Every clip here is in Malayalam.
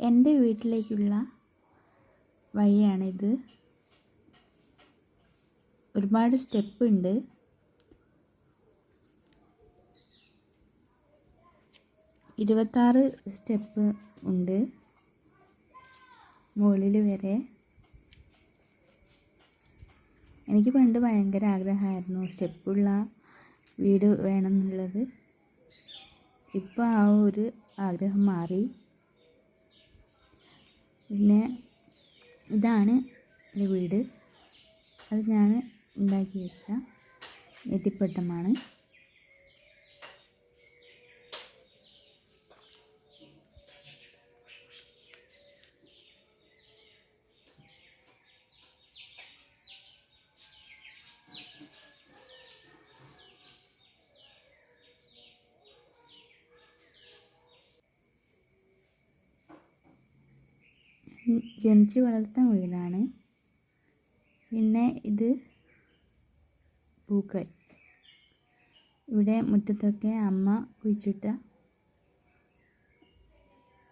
എന്റെ വീട്ടിലേക്കുള്ള വഴിയാണിത്. ഒരുപാട് സ്റ്റെപ്പ് ഉണ്ട് ഇരുപത്താറ് സ്റ്റെപ്പ് ഉണ്ട് മുകളിൽ വരെ. എനിക്ക് പണ്ട് ഭയങ്കര ആഗ്രഹമായിരുന്നു സ്റ്റെപ്പുള്ള വീട് വേണം എന്നുള്ളത് ഇപ്പോൾ ആ ഒരു ആഗ്രഹം മാറി. പിന്നെ ഇതാണ് എന്റെ വീട്. അത് ഞാൻ ഉണ്ടാക്കി വെച്ച നെറ്റിപ്പട്ടമാണ്. ജനിച്ച് വളർത്ത വീടാണ്. പിന്നെ ഇത് പൂക്കൾ. ഇവിടെ മുറ്റത്തൊക്കെ അമ്മ കുഴിച്ചിട്ട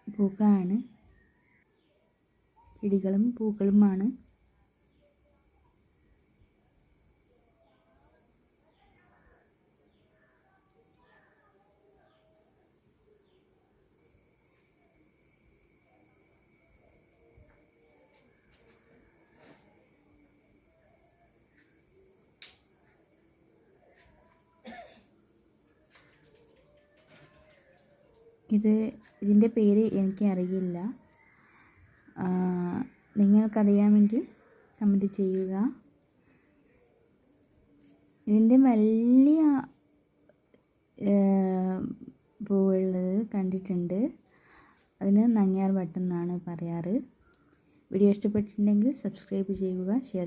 പൂക്കളാണ്. ചെടികളും പൂക്കളുമാണ്. ഇത് ഇതിന്റെ പേര് എനിക്ക് അറിയില്ല. നിങ്ങൾക്കറിയാമെങ്കിൽ കമന്റ് ചെയ്യുക. ഇതിന്റെ വലിയ പൂവുള്ളത് കണ്ടിട്ടുണ്ട്. അതിന് നങ്ങ്യാർ വട്ടം എന്നാണ് പറയാറ്. വീഡിയോ ഇഷ്ടപ്പെട്ടിട്ടുണ്ടെങ്കിൽ സബ്സ്ക്രൈബ് ചെയ്യുക ഷെയർ